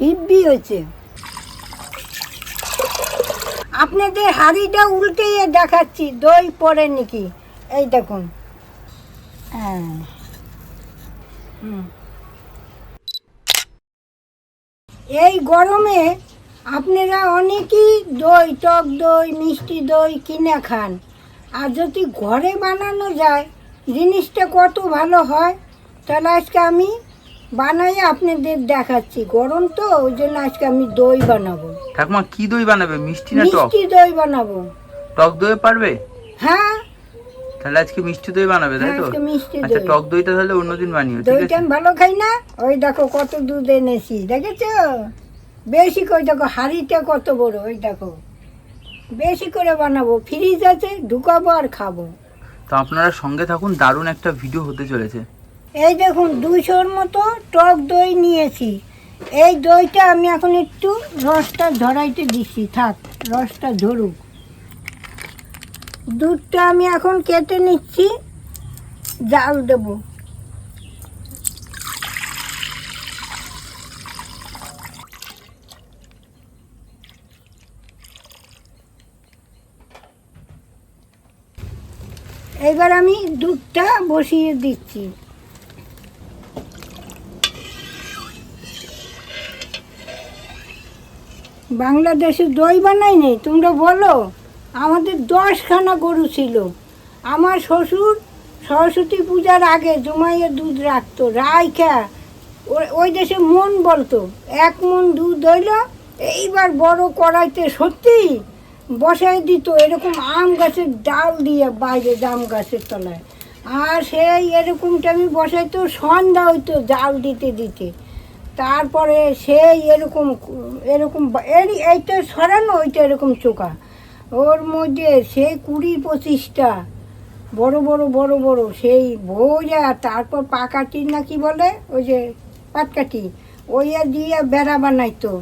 হিব্বি হয়েছে। আপনাদের হাড়িটা উল্টে দেখাচ্ছি দই পড়ে নাকি? এই দেখুন। হ্যাঁ। হুম। এই গরমে আপনারা অনেকেই দই টক দই মিষ্টি দই কিনে খান। আর যদি ঘরে বানানো যায় জিনিসটা কত ভালো হয়? তাহলে আজকে আমি বানাই আপনাদের দেখাচ্ছি। গরম তো ওই জন্য আজকে আমি দই বানাবো। ঠাকুমা কি দই বানাবে? মিষ্টি না টক? মিষ্টি দই বানাবো। টক দই পারবে? হ্যাঁ। তাহলে আজকে মিষ্টি দই বানাবে তাই হ্যাঁ, তো? আজকে মিষ্টি আচ্ছা টক দইটা তাহলে অন্যদিন বানিও ঠিক আছে? আমি ভালো খাই না? ওই দেখো কত দুধ এনেছি দেখেছ? বেশি করে দেখো হাঁড়িটা কত বড় ওই দেখো। বেশি করে বানাবো ফ্রিজ আছে ঢুকাবো আর খাব। তো আপনারা সঙ্গে থাকুন দারুণ একটা ভিডিও হতে চলেছে। এই দেখুন, দুইশোর মতো টক দই নিয়েছি। এই দইটা আমি এখন একটু রসটা ধরাইতে দিচ্ছি। থাক, রসটা ধরুক। দুধটা আমি এখন কেটে নিচ্ছি। জাল দেবো। এবার আমি দুধটা বসিয়ে দিচ্ছি। বাংলাদেশে দই বানাই নেই তোমরা বলো। আমাদের দশখানা গরু ছিল। আমার শ্বশুর সরস্বতী পূজার আগে জমাইয়ে দুধ রাখতো, রাইখা। ওই দেশে মন বলতো, এক মন দুধ হইল, এইবার বড় কড়াইতে সত্যি বসাই দিত, এরকম আম গাছের ডাল দিয়ে বাইরে জাম গাছের তলায়। আর সেই এরকমটা আমি বসাইতো, সন্ধ্যা হইতো জাল দিতে দিতে। তারপরে সেই এরকম এরকম এইটা সরানো, ওইটা এরকম চোখা ওর মধ্যে সেই কুড়ি পঁচিশটা, বড় বড় বড় বড়, সেই ভোজা তারপর পাকাটি না কি বলে, ওই যে পাটকাঠি ওইয়া দিয়ে বেড়া বানাইতো।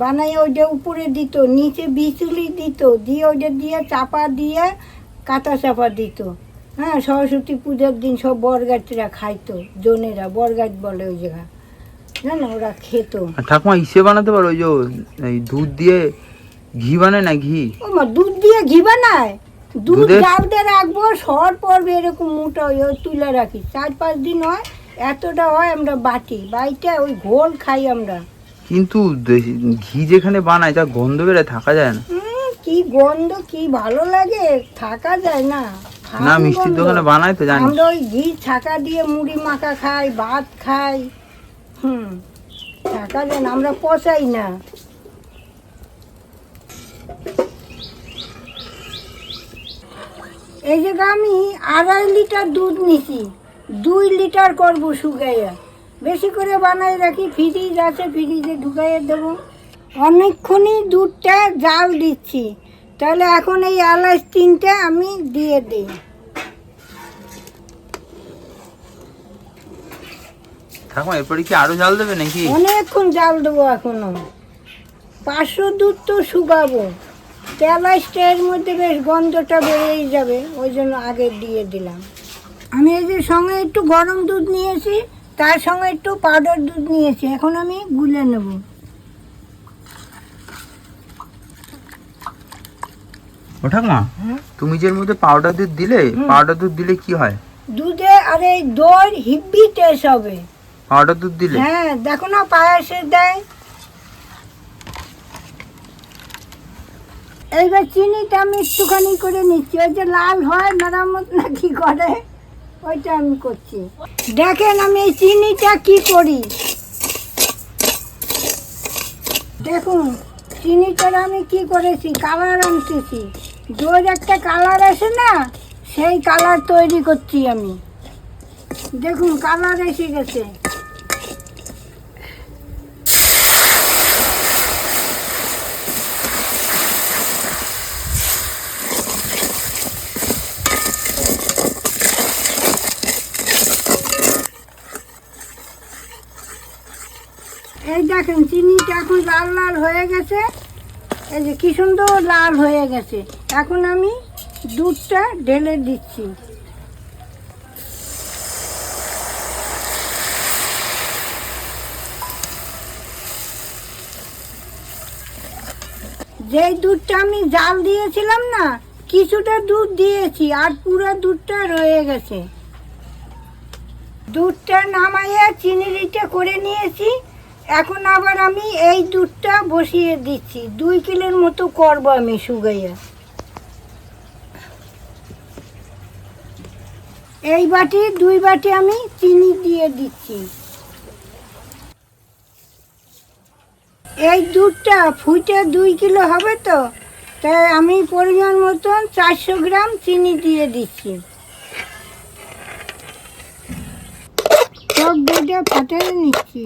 বানাই ওইটা উপরে দিত, নিচে বিচুলি দিত, দিয়ে ওইটা দিয়ে চাপা দিয়ে কাঁথা চাপা দিত। হ্যাঁ সরস্বতী পূজার দিন সব বরগাছরা খাইতো, জনেরা বরগাছ বলে ওই জায়গা। ওরা খেত। ঠাকুমা ইসে বানাতে পারো ওই যে দুধ দিয়ে ঘি বানায় না ঘি? ও মা দুধ দিয়ে ঘি বানায়? দুধ জাল রাখব সর পড়বে এরকম মোটা ওই তুলে রাখি। চার পাঁচ দিন হয় এতটা হয় আমরা বাটি। বাইটা ওই ঘোল খাই আমরা। কিন্তু ঘি যেখানে বানায় যা গন্ধ বেরোয় থাকা যায় না। কি গন্ধ কি ভালো লাগে থাকা যায় না। না মিষ্টির দোকানে বানায় তো জানি আমরা ওই ঘি ছাকা দিয়ে মুড়ি মাখা খাই ভাত খাই। হুম। থাকা যায় আমরা পচাই না। এই জায়গা আমি আড়াই লিটার দুধ নিছি, দুই লিটার করব শুকাইয়া। বেশি করে বানাই রাখি ফ্রিজ আছে, ফ্রিজে ঢুকাইয়া দেবো। অনেকক্ষণই দুধটা জাল দিচ্ছি। তাহলে এখন এই এলাচ তিনটে আমি দিয়ে দিই। ঠাকুমা এরপরে কি আরও জাল দেবে নাকি? অনেকক্ষণ জাল দেবো এখনও। পাঁচশো দুধ তো শুকাবো। তেলাশটা এর মধ্যে বেশ গন্ধটা বেরিয়েই যাবে ওই জন্য আগে দিয়ে দিলাম। আমি এই যে সঙ্গে একটু গরম দুধ নিয়েছি তার সঙ্গে একটু পাউডার দুধ নিয়েছি এখন আমি গুলে নেব। ও ঠাকুমা। তুমি যে মধ্যে পাউডার দুধ দিলে পাউডার দুধ দিলে কি হয়? দুধে আর এই দই হিব্বি টেস্ট হবে। পাউডার দুধ দিলে? হ্যাঁ দেখো না পায়াসে দেয়। এইবার চিনিটা আমি একটুখানি করে নিচ্ছি। ওই যে লাল হয় মেরামত না কি করে, ওইটা আমি করছি। দেখেন আমি এই চিনিটা কি করি। দেখুন, চিনিটার আমি কি করেছি, কালার আনতেছি। দইয়ের একটা কালার আসে না, সেই কালার তৈরি করছি আমি। দেখুন, কালার এসে গেছে এই দেখেন, চিনিটা এখন লাল লাল হয়ে গেছে। এই যে কি সুন্দর লাল হয়ে গেছে। এখন আমি দুধটা ঢেলে দিচ্ছি। যেই দুধটা আমি জাল দিয়েছিলাম না, কিছুটা দুধ দিয়েছি আর পুরো দুধটা রয়ে গেছে। দুধটা নামাইয়া চিনিটা করে নিয়েছি। এখন আবার আমি এই দুধটা বসিয়ে দিচ্ছি। দুই কিলোর মতো করব আমি শুকাইয়া এই বাটি, দুই বাটি আমি চিনি দিয়ে দিচ্ছি। এই দুধটা ফুটে দুই কিলো হবে তো, তাই আমি পরিমাণ মতন চারশো গ্রাম চিনি দিয়ে দিচ্ছি। সব দুধে ফাটিয়ে নিচ্ছি।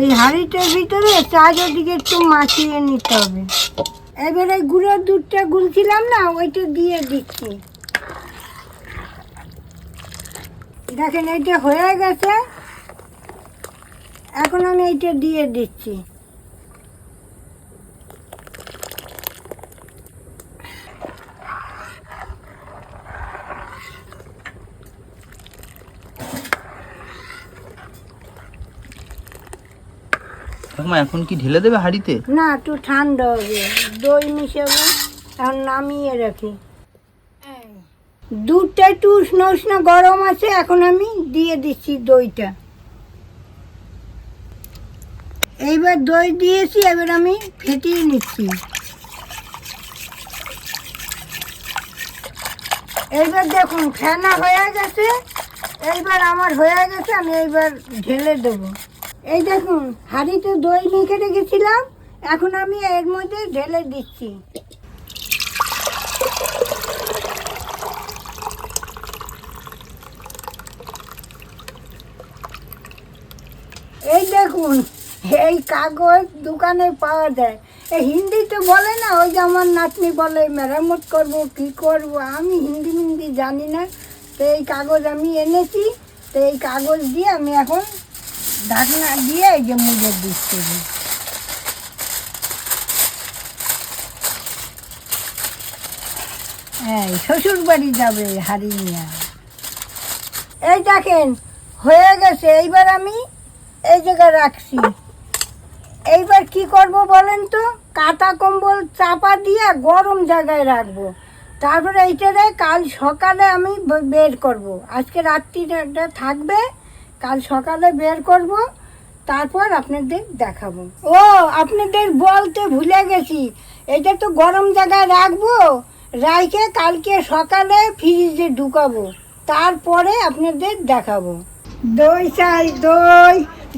এই হাঁড়িটার ভিতরে চারিদিকে একটু মাখিয়ে নিতে হবে। এবারে গুঁড়োর দুধটা গুলছিলাম না, ওইটা দিয়ে দিচ্ছি। দেখেন এইটা হয়ে গেছে। এখন আমি এইটা দিয়ে দিচ্ছি। ঠাকুমা, এখন কি ঢেলে দেবে হাঁড়িতে? না, একটু ঠান্ডা হবে। দই মিশাবো, এখন নামিয়ে রাখি। দুধটা একটু উষ্ণ উষ্ণ গরম আছে, এখন আমি দিয়ে দিচ্ছি দইটা। এইবার দই দিয়েছি, এবার আমি ফেটিয়ে নিচ্ছি। এইবার দেখুন, ফেনা হয়ে গেছে। এইবার আমার হয়ে গেছে, আমি এইবার ঢেলে দেবো। এই দেখুন, হাঁড়িতে দই মেখে রেখেছিলাম, এখন আমি এর মধ্যে ঢেলে দিচ্ছি। এই দেখুন, এই কাগজ দোকানে পাওয়া যায়। এই হিন্দিতে বলে না, ওই যে আমার নাতনি বলে, মেরামত করব, কি করব? আমি হিন্দি হিন্দি জানি না। তো এই কাগজ আমি এনেছি, তো এই কাগজ দিয়ে আমি এখন ঢাকনা দিয়ে এই যে মুড়ে দিচ্ছি হ্যাঁ শ্বশুর বাড়ি যাবে হাড়ি নিয়ে। এই দেখেন, হয়ে গেছে। এইবার আমি এই জায়গায় রাখছি। এইবার কি করব বলেন তো? কাটা কম্বল চাপা দিয়ে গরম জায়গায় রাখব। তারপরে এইটারে কাল সকালে আমি বের করব। আজকে রাত্রিটা থাকবে কাল সকালে বের করব তারপর আপনাদের দেখাবো। ও আপনাদের বলতে ভুলে গেছি। এটা তো গরম জায়গায় রাখব রাইখে কালকে সকালে ফ্রিজে ঢুকাবো তারপরে আপনাদের দেখাবো। দই চাই দই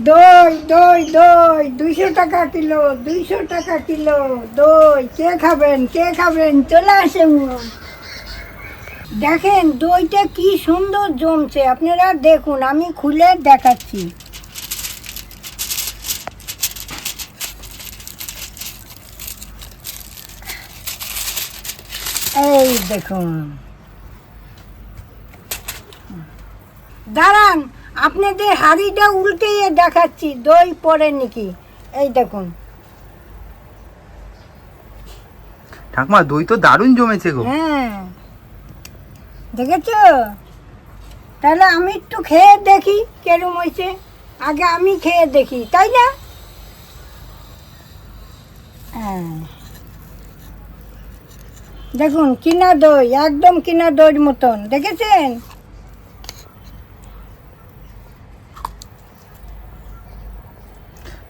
দই দই দই দুইশো টাকা কিলো দুইশো টাকা কিলো দই। কে খাবেন কে খাবেন? চলে আসেন। দেখেন দইটা কি সুন্দর জমছে। আপনারা দেখুন আমি খুলে দেখাচ্ছি। এই দেখুন। দাঁড়ান আপনাদের হাড়িটা উল্টে দেখাচ্ছি দই পড়ে নাকি? এই দেখুন। ঠাকুমা দই তো দারুণ জমেছে গো। হ্যাঁ। দেখেছ? তাহলে আমি একটু খেয়ে দেখি কেরম হয়েছে। আগে আমি খেয়ে দেখি তাই না? হ্যাঁ। দেখুন কিনা দই একদম কিনা দইয়ের মতন দেখেছেন?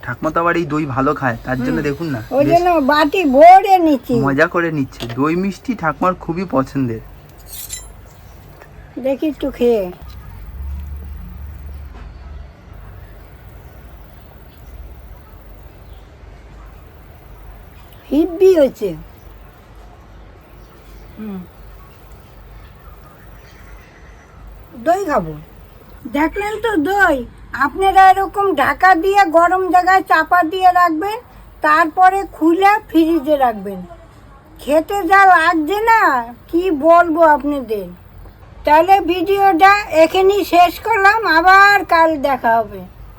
ঠাকুমা তো আবার এই দই ভালো খায় তার জন্য দেখুন না ওই জন্য বাটি ভরে নিচ্ছি। মজা করে নিচ্ছে। দই মিষ্টি ঠাকুমার খুবই পছন্দের। দেখি একটু খেয়ে। হিব্বি হয়েছে। হুম। দই খাব। দেখলেন তো দই। আপনারা এরকম ঢাকা দিয়ে গরম জায়গায় চাপা দিয়ে রাখবেন তারপরে খুলে ফ্রিজে রাখবেন। খেতে যা লাগছে না কি বলব আপনাদের? তাহলে ভিডিওটা এখানেই শেষ করলাম আবার কাল দেখা হবে।